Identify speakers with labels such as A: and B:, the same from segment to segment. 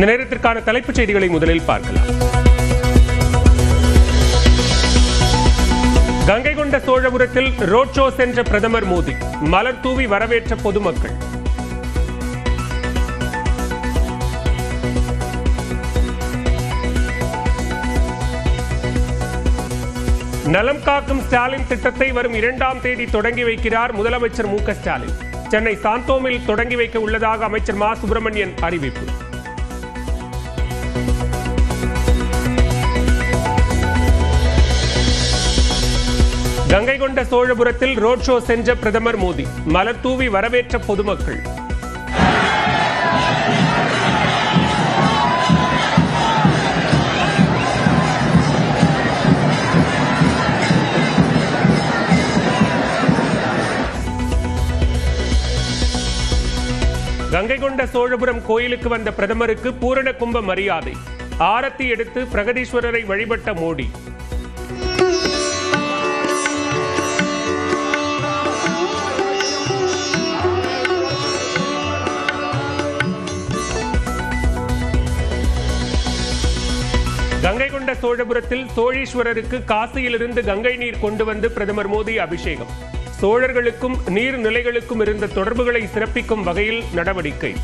A: இந்த நேரத்திற்கான தலைப்புச் செய்திகளை முதலில் பார்க்கலாம். கங்கை கொண்ட சோழபுரத்தில் ரோட் ஷோ சென்ற பிரதமர் மோடி மலர் தூவி வரவேற்ற பொதுமக்கள். நலம் காக்கும் ஸ்டாலின் திட்டத்தை வரும் இரண்டாம் தேதி தொடங்கி வைக்கிறார் முதலமைச்சர் மு க ஸ்டாலின். சென்னை சாந்தோமில் தொடங்கி வைக்க உள்ளதாக அமைச்சர் மா. சுப்பிரமணியன் அறிவிப்பு. கங்கை கொண்ட சோழபுரத்தில் ரோட் ஷோ சென்ற பிரதமர் மோடி. மலர் தூவி வரவேற்ற பொதுமக்கள். கங்கை கொண்ட சோழபுரம் கோயிலுக்கு வந்த பிரதமருக்கு பூரண கும்ப மரியாதை. ஆரத்தி எடுத்து பிரகதீஸ்வரரை வழிபட்ட மோடி. கங்கை சோழபுரத்தில் சோழீஸ்வரருக்கு காசியிலிருந்து கங்கை நீர் கொண்டு வந்து பிரதமர் மோடி அபிஷேகம். சோழர்களுக்கும் நீர்நிலைகளுக்கும் இருந்த தொடர்புகளை சிறப்பிக்கும் வகையில் நடவடிக்கை.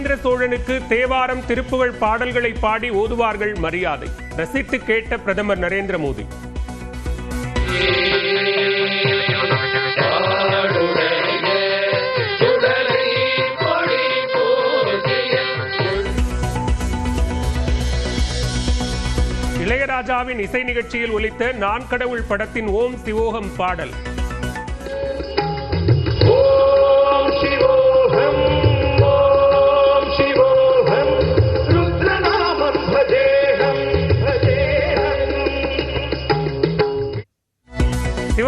A: ராஜேந்திர சோழனுக்கு தேவாரம் திருப்புகழ் பாடல்களை பாடி ஓதுவார்கள் மரியாதை. ரசித்து கேட்ட பிரதமர் நரேந்திர மோடி. இளையராஜாவின் இசை நிகழ்ச்சியில் ஒலித்த நான் கடவுள் படத்தின் ஓம் சிவோகம் பாடல்.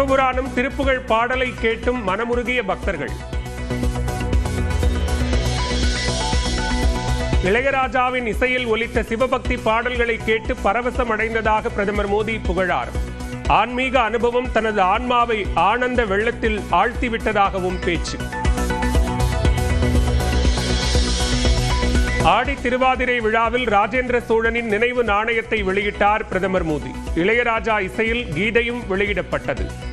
A: சிவபுராணம் திருப்புகழ் பாடலை கேட்டும் மனமுருகிய பக்தர்கள். இளையராஜாவின் இசையில் ஒலித்த சிவபக்தி பாடல்களை கேட்டு பரவசம் அடைந்ததாக பிரதமர் மோடி புகழார். ஆன்மீக அனுபவம் தனது ஆன்மாவை ஆனந்த வெள்ளத்தில் ஆழ்த்திவிட்டதாகவும் பேச்சு. ஆடி திருவாதிரை விழாவில் ராஜேந்திர சோழனின் நினைவு நாணயத்தை வெளியிட்டார் பிரதமர் மோடி. இளையராஜா இசையில் கீதையும் வெளியிடப்பட்டது.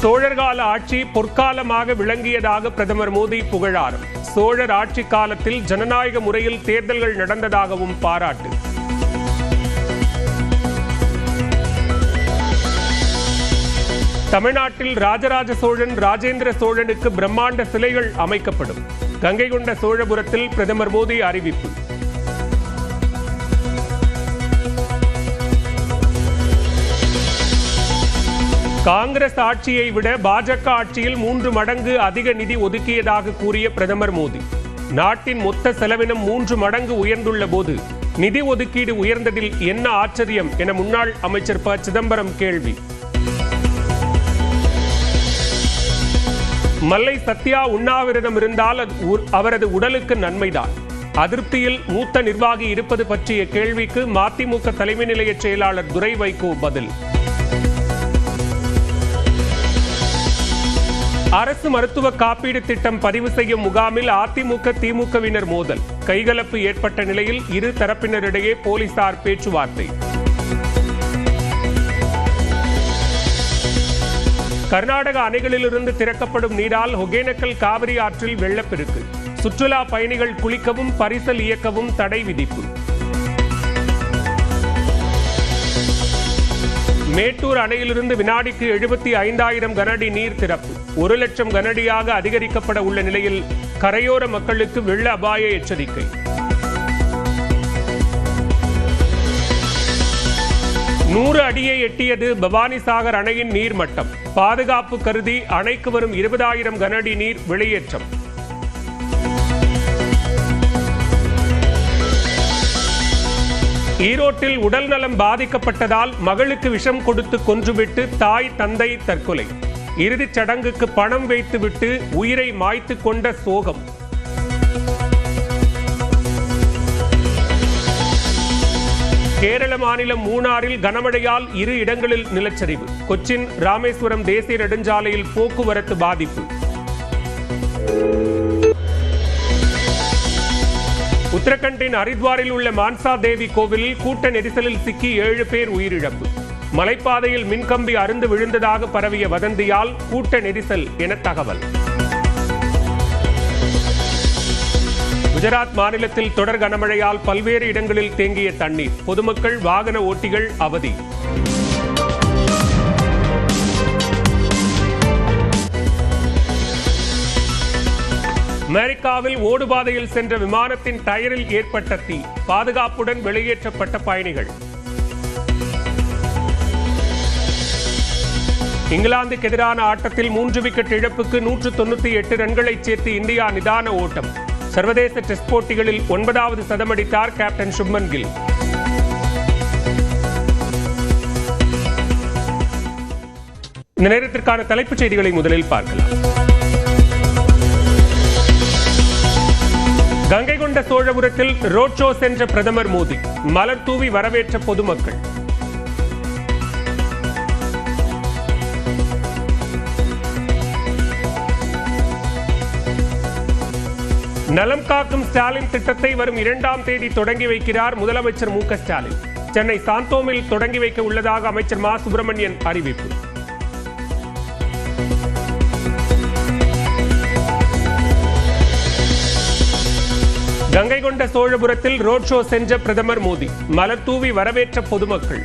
A: சோழர்கால ஆட்சி பொற்காலமாக விளங்கியதாக பிரதமர் மோடி புகழார். சோழர் ஆட்சி காலத்தில் ஜனநாயக முறையில் தேர்தல்கள் நடந்ததாகவும் பாராட்டு. தமிழ்நாட்டில் ராஜராஜ சோழன் ராஜேந்திர சோழனுக்கு பிரம்மாண்ட சிலைகள் அமைக்கப்படும். கங்கை கொண்ட சோழபுரத்தில் பிரதமர் மோடி அறிவிப்பு. காங்கிரஸ் ஆட்சியை விட பாஜக ஆட்சியில் மூன்று மடங்கு அதிக நிதி ஒதுக்கியதாக கூறிய பிரதமர் மோடி. நாட்டின் மொத்த செலவினம் மூன்று மடங்கு உயர்ந்துள்ள போது நிதி ஒதுக்கீடு உயர்ந்ததில் என்ன ஆச்சரியம் என முன்னாள் அமைச்சர் ப. சிதம்பரம் கேள்வி. மல்லை சத்யா உண்ணாவிரதம் இருந்தால் அவரது உடலுக்கு நன்மைதான். அதிருப்தியில் மூத்த நிர்வாகி இருப்பது பற்றிய கேள்விக்கு மதிமுக தலைமை நிலைய செயலாளர் துரை வைகோ பதில். அரசு மருத்துவ காப்பீடு திட்டம் பதிவு செய்யும் முகாமில் அதிமுக திமுகவினர் மோதல். கைகலப்பு ஏற்பட்ட நிலையில் இரு தரப்பினரிடையே போலீசார் பேச்சுவார்த்தை. கர்நாடக அணைகளிலிருந்து திறக்கப்படும் நீரால் ஒகேனக்கல் காவிரி ஆற்றில் வெள்ளப்பெருக்கு. சுற்றுலா பயணிகள் குளிக்கவும் பரிசல் இயக்கவும் தடை விதிப்பு. மேட்டூர் அணையிலிருந்து வினாடிக்கு எழுபத்தி ஐந்தாயிரம் கனஅடி நீர் திறப்பு. ஒரு லட்சம் கனஅடியாக அதிகரிக்கப்பட உள்ள நிலையில் கரையோர மக்களுக்கு வெள்ள அபாய எச்சரிக்கை. நூறு அடியை எட்டியது பவானிசாகர் அணையின் நீர்மட்டம். பாதுகாப்பு கருதி அணைக்கு வரும் இருபதாயிரம் கனஅடி நீர் வெளியேற்றம். ஈரோட்டில் உடல் நலம் பாதிக்கப்பட்டதால் மகளுக்கு விஷம் கொடுத்து கொன்றுவிட்டு தாய் தந்தை தற்கொலை. இறுதிச் சடங்குக்கு பணம் வைத்துவிட்டு உயிரை மாய்த்து கொண்ட சோகம். கேரள மாநிலம் மூணாறில் கனமழையால் இரு இடங்களில் நிலச்சரிவு. கொச்சின் ராமேஸ்வரம் தேசிய நெடுஞ்சாலையில் போக்குவரத்து பாதிப்பு. உத்தரகண்டின் ஹரித்வாரில் உள்ள மான்சா தேவி கோவிலில் கூட்ட நெரிசலில் சிக்கி ஏழு பேர் உயிரிழப்பு. மலைப்பாதையில் மின்கம்பி அருந்து விழுந்ததாக பரவிய வதந்தியால் கூட்ட நெரிசல் என தகவல். குஜராத் மாநிலத்தில் தொடர் கனமழையால் பல்வேறு இடங்களில் தேங்கிய தண்ணீர். பொதுமக்கள் வாகன ஓட்டிகள் அவதி. அமெரிக்காவில் ஓடுபாதையில் சென்ற விமானத்தின் டயரில் ஏற்பட்ட தீ பாதுகாப்புடன் வெளியேற்றப்பட்ட பயணிகள். இங்கிலாந்துக்கு எதிரான ஆட்டத்தில் மூன்று விக்கெட் இழப்புக்கு நூற்று தொண்ணூற்றி எட்டு ரன்களை சேர்த்து இந்தியா நிதான ஓட்டம். சர்வதேச டெஸ்ட் போட்டிகளில் ஒன்பதாவது சதமடித்தார் கேப்டன் சுப்மன் கில். இந்த நேரத்திற்கான தலைப்புச் செய்திகளை முதலில் பார்க்கலாம். கங்கை கொண்ட சோழபுரத்தில் ரோட் ஷோ சென்ற பிரதமர் மோடி. மலர் தூவி வரவேற்ற பொதுமக்கள். நலம் காக்கும் ஸ்டாலின் திட்டத்தை வரும் இரண்டாம் தேதி தொடங்கி வைக்கிறார் முதலமைச்சர் மு ஸ்டாலின். சென்னை சாந்தோமில் தொடங்கி வைக்க உள்ளதாக அமைச்சர் மா. சுப்பிரமணியன் அறிவிப்பு. கங்கை கொண்ட சோழபுரத்தில் ரோட் ஷோ சென்ற பிரதமர் மோடி. மலர் தூவி வரவேற்ற பொதுமக்கள்.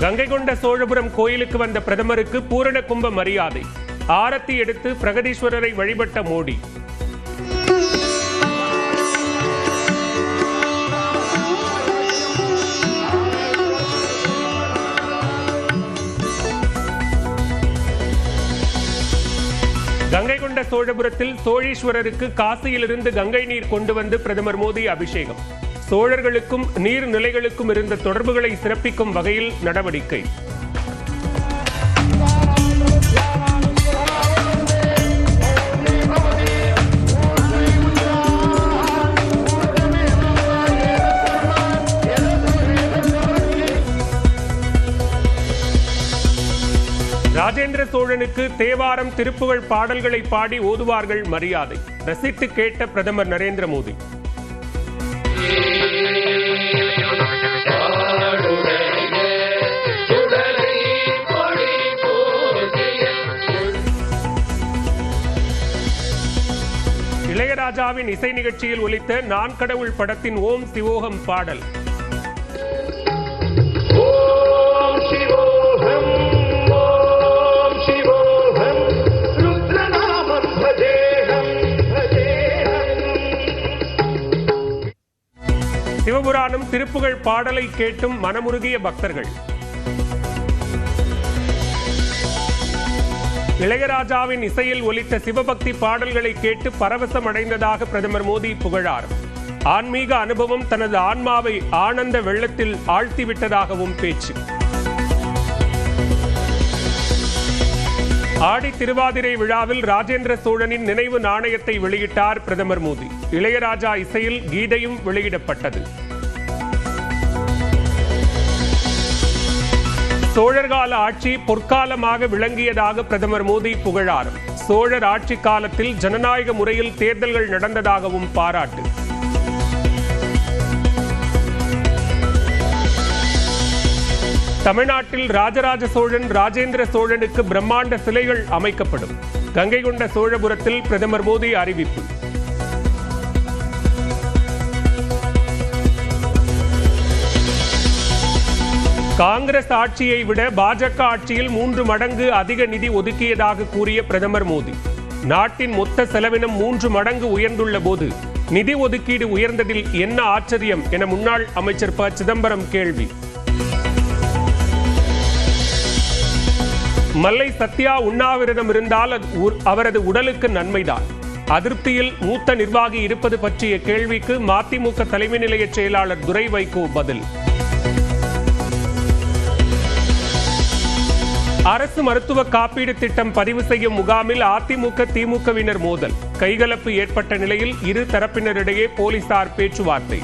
A: கங்கை கொண்ட சோழபுரம் கோயிலுக்கு வந்த பிரதமருக்கு பூரண கும்ப மரியாதை. ஆரத்தி எடுத்து பிரகதீஸ்வரரை வழிபட்ட மோடி. சோழபுரத்தில் சோழீஸ்வரருக்கு காசியிலிருந்து கங்கை நீர் கொண்டு வந்து பிரதமர் மோடி அபிஷேகம். சோழர்களுக்கும் நீர்நிலைகளுக்கும் இருந்த தொடர்புகளை சிறப்பிக்கும் வகையில் நடவடிக்கை. ராஜேந்திர சோழனுக்கு தேவாரம் திருப்புகழ் பாடல்களை பாடி ஓதுவார்கள் மரியாதை. ரசித்து கேட்ட பிரதமர் நரேந்திர மோடி. இளையராஜாவின் இசை நிகழ்ச்சியில் ஒலித்த நான் கடவுள் படத்தின் ஓம் சிவோகம் பாடல். சிவபுராணம் திருப்புகழ் பாடலை கேட்டும் மனமுருகிய பக்தர்கள். இளையராஜாவின் இசையில் ஒலித்த சிவபக்தி பாடல்களை கேட்டு பரவசம் அடைந்ததாக பிரதமர் மோடி புகழார். ஆன்மீக அனுபவம் தனது ஆன்மாவை ஆனந்த வெள்ளத்தில் ஆழ்த்திவிட்டதாகவும் பேச்சு. ஆடி திருவாதிரை விழாவில் ராஜேந்திர சோழனின் நினைவு நாணயத்தை வெளியிட்டார் பிரதமர் மோடி. இளையராஜா இசையில் கீதையும் வெளியிடப்பட்டது. சோழர்கால ஆட்சி பொற்காலமாக விளங்கியதாக பிரதமர் மோடி புகழார் சோழர் ஆட்சி காலத்தில் ஜனநாயக முறையில் தேர்தல்கள் நடந்ததாகவும் பாராட்டு. தமிழ்நாட்டில் ராஜராஜ சோழன் ராஜேந்திர சோழனுக்கு பிரம்மாண்ட சிலைகள் அமைக்கப்படும். கங்கை கொண்ட சோழபுரத்தில் பிரதமர் மோடி அறிவிப்பு. காங்கிரஸ் ஆட்சியை விட பாஜக ஆட்சியில் மூன்று மடங்கு அதிக நிதி ஒதுக்கியதாக கூறிய பிரதமர் மோடி. நாட்டின் மொத்த செலவினம் மூன்று மடங்கு உயர்ந்துள்ள போது நிதி ஒதுக்கீடு உயர்ந்ததில் என்ன ஆச்சரியம் என முன்னாள் அமைச்சர் ப. சிதம்பரம் கேள்வி. மல்லை சத்யா உண்ணாவிரதம் இருந்தால் அவரது உடலுக்கு நன்மைதான். அதிருப்தியில் மூத்த நிர்வாகி இருப்பது பற்றிய கேள்விக்கு மதிமுக தலைமை நிலைய செயலாளர் துரை வைகோ பதில். அரசு மருத்துவ காப்பீடு திட்டம் பதிவு செய்யும் முகாமில் அதிமுக திமுகவினர் மோதல். கைகலப்பு ஏற்பட்ட நிலையில் இரு தரப்பினரிடையே போலீசார் பேச்சுவார்த்தை.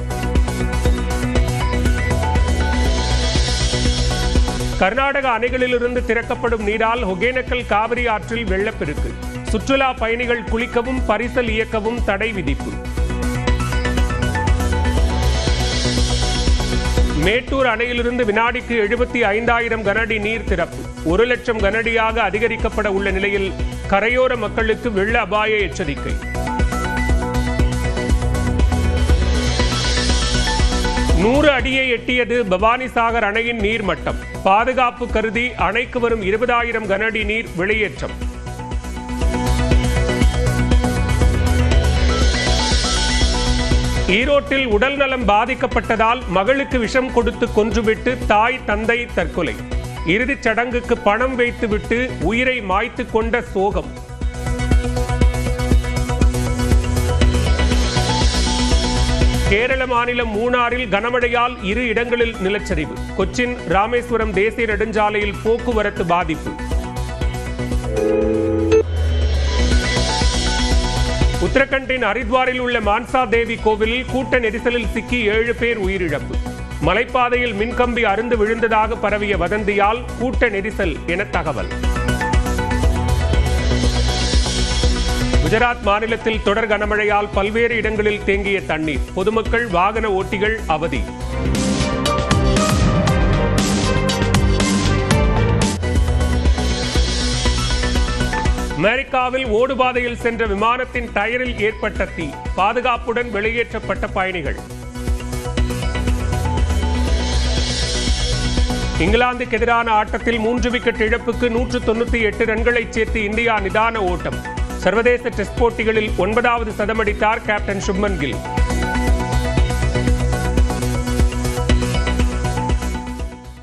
A: கர்நாடக அணைகளிலிருந்து திறக்கப்படும் நீரால் ஒகேனக்கல் காவிரி ஆற்றில் வெள்ளப்பெருக்கு. சுற்றுலா பயணிகள் குளிக்கவும் பரிசல் இயக்கவும் தடை விதிப்பு. மேட்டூர் அணையிலிருந்து வினாடிக்கு எழுபத்தி ஐந்தாயிரம் கனஅடி நீர் திறப்பு. ஒரு லட்சம் கனஅடியாக அதிகரிக்கப்பட உள்ள நிலையில் கரையோர மக்களுக்கு வெள்ள அபாய எச்சரிக்கை. நூறு அடியை எட்டியது பவானிசாகர் அணையின் நீர்மட்டம் பாதுகாப்பு கருதி அணைக்கு வரும் இருபதாயிரம் கனஅடி நீர் வெளியேற்றம். ஈரோட்டில் உடல் நலம் பாதிக்கப்பட்டதால் மகளுக்கு விஷம் கொடுத்து கொன்றுவிட்டு தாய் தந்தை தற்கொலை. இறுதிச் சடங்குக்கு பணம் வைத்துவிட்டு உயிரை மாய்த்து கொண்ட சோகம். கேரள மாநிலம் மூணாறில் கனமழையால் இரு இடங்களில் நிலச்சரிவு. கொச்சின் ராமேஸ்வரம் தேசிய நெடுஞ்சாலையில் போக்குவரத்து பாதிப்பு. உத்தரகண்டின் ஹரித்வாரில் உள்ள மான்சா தேவி கோவிலில் கூட்ட நெரிசலில் சிக்கி ஏழு பேர் உயிரிழப்பு. மலைப்பாதையில் மின்கம்பி அருந்து விழுந்ததாக பரவிய வதந்தியால் கூட்ட நெரிசல் என தகவல். குஜராத் மாநிலத்தில் தொடர் கனமழையால் பல்வேறு இடங்களில் தேங்கிய தண்ணீர். பொதுமக்கள் வாகன ஓட்டிகள் அவதி. அமெரிக்காவில் ஓடுபாதையில் சென்ற விமானத்தின் டயரில் ஏற்பட்ட தீ. பாதுகாப்புடன் வெளியேற்றப்பட்ட பயணிகள். இங்கிலாந்துக்கு எதிரான ஆட்டத்தில் மூன்று விக்கெட் இழப்புக்கு நூற்று தொண்ணூத்தி எட்டு ரன்களை சேர்த்து இந்தியா நிதான ஓட்டம். சர்வதேச டெஸ்ட் போட்டிகளில் ஒன்பதாவது சதமடித்தார் கேப்டன் சுப்மன் கில்.